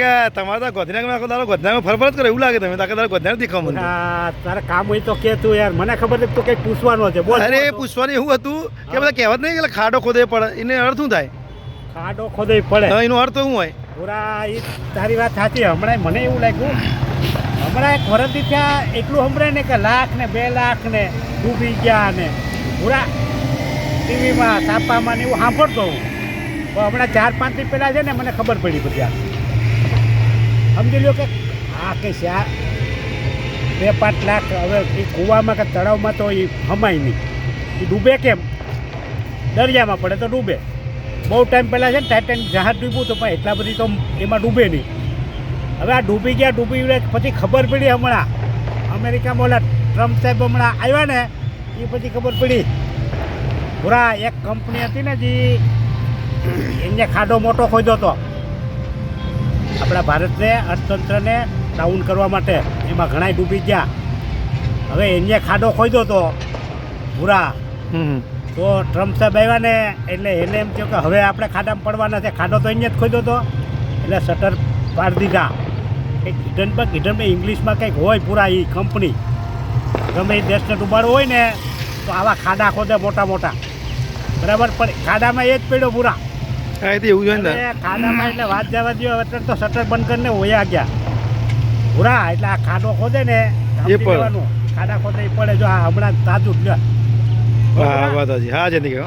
કે તમારે તો ગોધરામાં આખો દાડો ગોધરામાં ફરફર કરે એવું લાગે તમે તાકે દાડો ગોધરા દેખાવ મને. તારે કામ હોય તો કે તું યાર. મને ખબર નથી તો કંઈક પૂછવાનું છે. બોલ અરે પૂછવાનું એવું હતું કે બધા કહેવત નહીં કે ખાડો ખોદે પડે એને અર્થ શું થાય? ખાડો ખોદે પડે. તો એનો અર્થ શું હોય? પૂરા એ તારી વાત સાચી. હમણાં મને એવું લાગ્યું. હમણાં એક વરસથી ત્યાં એટલું સંભળાય ને કે લાખ ને બે લાખ ને ડૂબી ગયા ને. પૂરા ટીવીમાં છાપામાં ને એવું સાંભળતો હું પણ હમણાં ચાર પાંચ દિવસ પહેલાં છે ને મને ખબર પડી બધી આ. સમજી લ્યો કે આ કે શા? બે પાંચ લાખ હવે એ કૂવામાં કે તળાવમાં તો એ હમાય નહીં. એ ડૂબે કેમ? દરિયામાં પડે તો ડૂબે. બહુ ટાઈમ પહેલાં છે ને ટાઇટેનિક જહાજ ડૂબ્યું તો પણ એટલા બધી તો એમાં ડૂબે નહીં. હવે આ ડૂબી ગયા ડૂબી ગયા, પછી ખબર પડી હમણાં. અમેરિકામાં ઓલા ટ્રમ્પ સાહેબ હમણાં આવ્યા ને, એ પછી ખબર પડી. પૂરા એક કંપની હતી ને જે, એમને ખાડો મોટો ખોદ્યો હતો. આપણા ભારતને અર્થતંત્રને ડાઉન કરવા માટે. એમાં ઘણાય ડૂબી ગયા. હવે એને ખાડો ખોદ્યો તો પૂરા તો ટ્રમ્પ સાહેબ આવ્યા ને એટલે એને એમ થયું કે હવે આપણે ખાડામાં પડવાના છે. ખાડો તો એને જ ખોદ્યો હતો એટલે શટર પાડી દીધા. હિડન પર હિડન ઇંગ્લિશમાં કંઈક હોય પૂરા એ કંપની ગમે એ દેશને ડૂબાડવો હોય ને તો આવા ખાડા ખોદે મોટા મોટા બરાબર? પણ ખાડામાં એ જ પડ્યો પૂરા હા એ તો એવું જ ને. ખાડામાં એટલે વાત જવા દો અત્યારે તો શટર બંધ કરીને વયા ગયા. પૂરા એટલે આ ખાડો ખોદે ને એ પડે. ખાડા ખોદે એ પડે. જો આ હમણાં તાજું જ હા વાત હજી હા જતી કહો